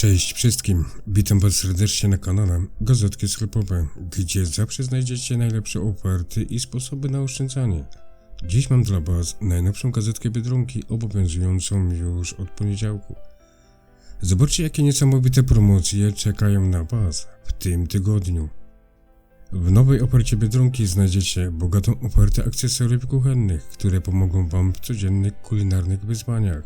Cześć wszystkim, witam was serdecznie na kanale Gazetki Sklepowe, gdzie zawsze znajdziecie najlepsze oferty i sposoby na oszczędzanie. Dziś mam dla was najnowszą gazetkę Biedronki obowiązującą już od poniedziałku. Zobaczcie jakie niesamowite promocje czekają na was w tym tygodniu. W nowej ofercie Biedronki znajdziecie bogatą ofertę akcesoriów kuchennych, które pomogą wam w codziennych kulinarnych wyzwaniach.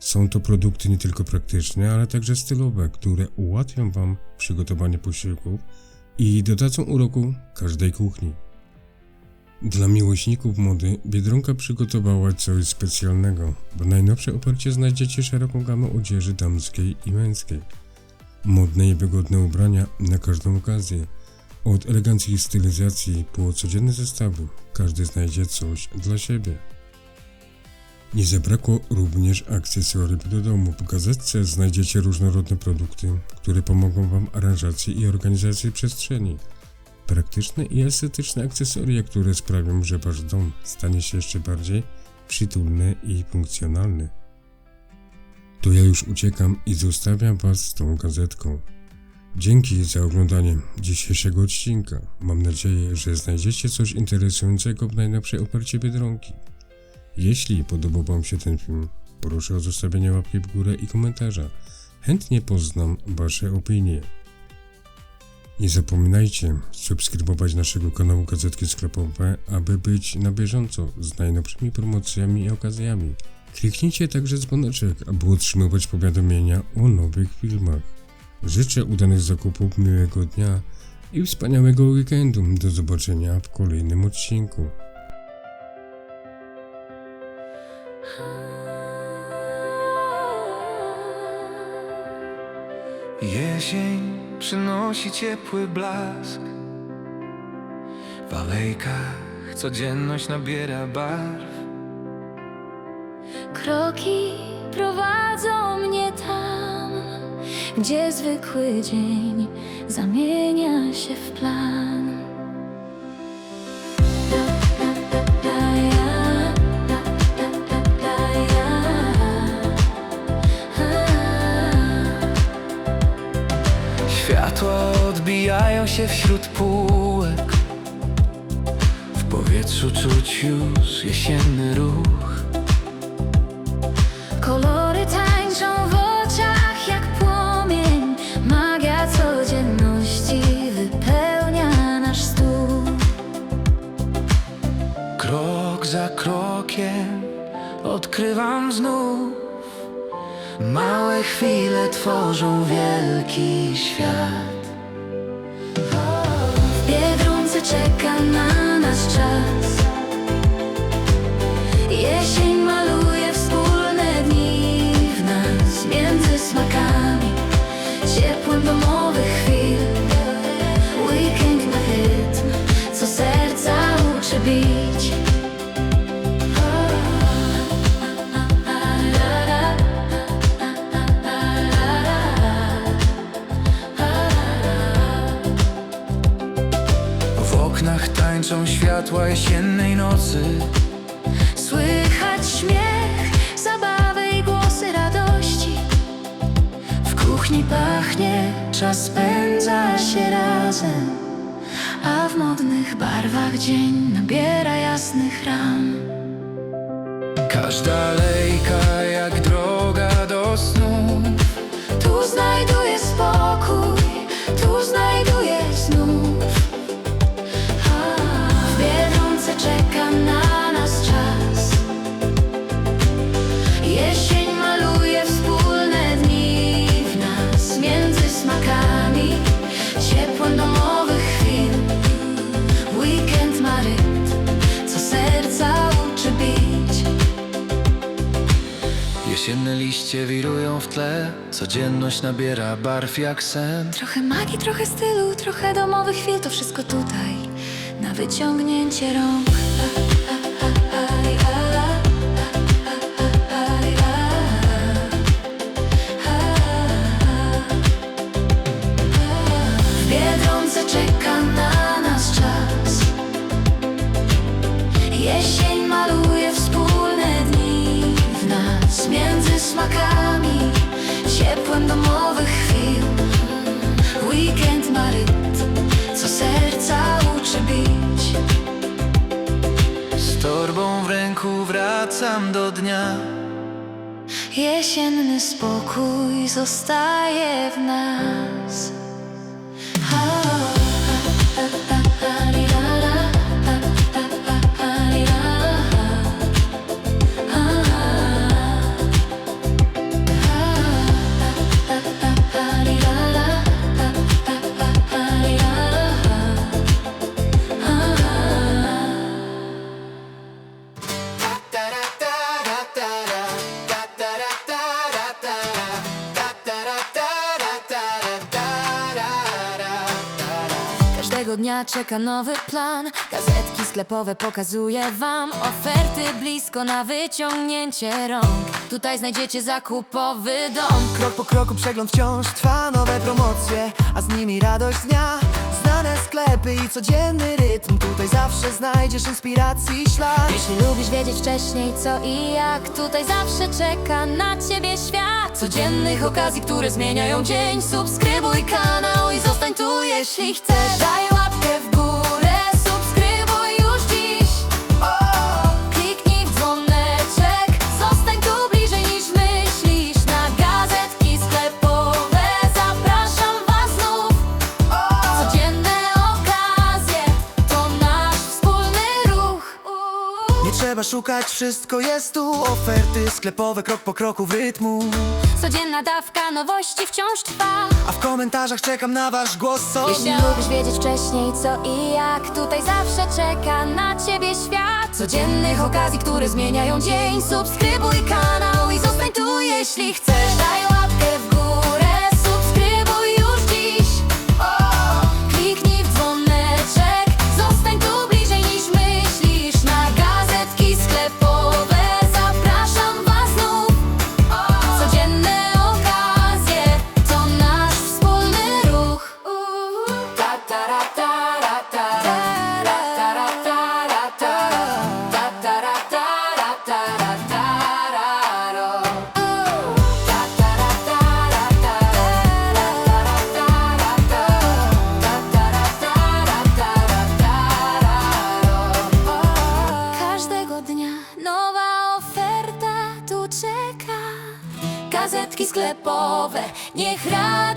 Są to produkty nie tylko praktyczne, ale także stylowe, które ułatwią Wam przygotowanie posiłków i dodadzą uroku każdej kuchni. Dla miłośników mody Biedronka przygotowała coś specjalnego. W najnowszej ofercie znajdziecie szeroką gamę odzieży damskiej i męskiej. Modne i wygodne ubrania na każdą okazję. Od eleganckich stylizacji po codzienne zestawy, każdy znajdzie coś dla siebie. Nie zabrakło również akcesoriów do domu. W gazetce znajdziecie różnorodne produkty, które pomogą Wam aranżacji i organizacji przestrzeni. Praktyczne i estetyczne akcesoria, które sprawią, że Wasz dom stanie się jeszcze bardziej przytulny i funkcjonalny. To ja już uciekam i zostawiam Was z tą gazetką. Dzięki za oglądanie dzisiejszego odcinka. Mam nadzieję, że znajdziecie coś interesującego w najnowszej ofercie Biedronki. Jeśli podobał Wam się ten film, proszę o zostawienie łapki w górę i komentarza. Chętnie poznam Wasze opinie. Nie zapominajcie subskrybować naszego kanału Gazetki Sklepowe, aby być na bieżąco z najnowszymi promocjami i okazjami. Kliknijcie także dzwoneczek, aby otrzymywać powiadomienia o nowych filmach. Życzę udanych zakupów, miłego dnia i wspaniałego weekendu. Do zobaczenia w kolejnym odcinku. Jesień przynosi ciepły blask W alejkach codzienność nabiera barw Kroki prowadzą mnie tam, gdzie zwykły dzień zamienia się w plan. Się wśród półek W powietrzu czuć już jesienny ruch Kolory tańczą w oczach jak płomień. Magia codzienności wypełnia nasz stół. Krok za krokiem odkrywam znów Małe chwile tworzą wielki świat W oknach tańczą światła jesiennej nocy. Słychać śmiech, zabawę i głosy radości. W kuchni Pachnie, czas spędza się razem, a w modnych barwach dzień nabiera jasnych ram. Każda lejka jak droga do snu Tu znajduję Jesienne liście wirują w tle Codzienność nabiera barw jak sen Trochę magii, trochę stylu, trochę domowych chwil, to wszystko tutaj na wyciągnięcie rąk. Domowych chwil. Weekend ma Co serca uczy bić. Z torbą w ręku wracam do dnia. Jesienny spokój zostaje w nas. Każdego dnia czeka nowy plan. Gazetki sklepowe pokazuje wam Oferty blisko na wyciągnięcie rąk. Tutaj znajdziecie zakupowy dom. Krok po kroku przegląd wciąż trwa nowe promocje A z nimi radość dnia. Znane sklepy i codzienny rytm Tutaj zawsze znajdziesz inspiracji ślad. Jeśli lubisz wiedzieć wcześniej co i jak Tutaj zawsze czeka na ciebie świat. Codziennych okazji, które zmieniają dzień. Subskrybuj kanał i zostań tu jeśli chcesz szukać, wszystko jest tu. Oferty sklepowe krok po kroku w rytmu. Codzienna dawka nowości wciąż trwa. A w komentarzach czekam na wasz głos co Jeśli lubisz wiedzieć wcześniej co i jak Tutaj zawsze czeka na ciebie świat. Codziennych okazji, które zmieniają dzień. Subskrybuj kanał i zostań tu jeśli chcesz sklepowe, niech wzrasta.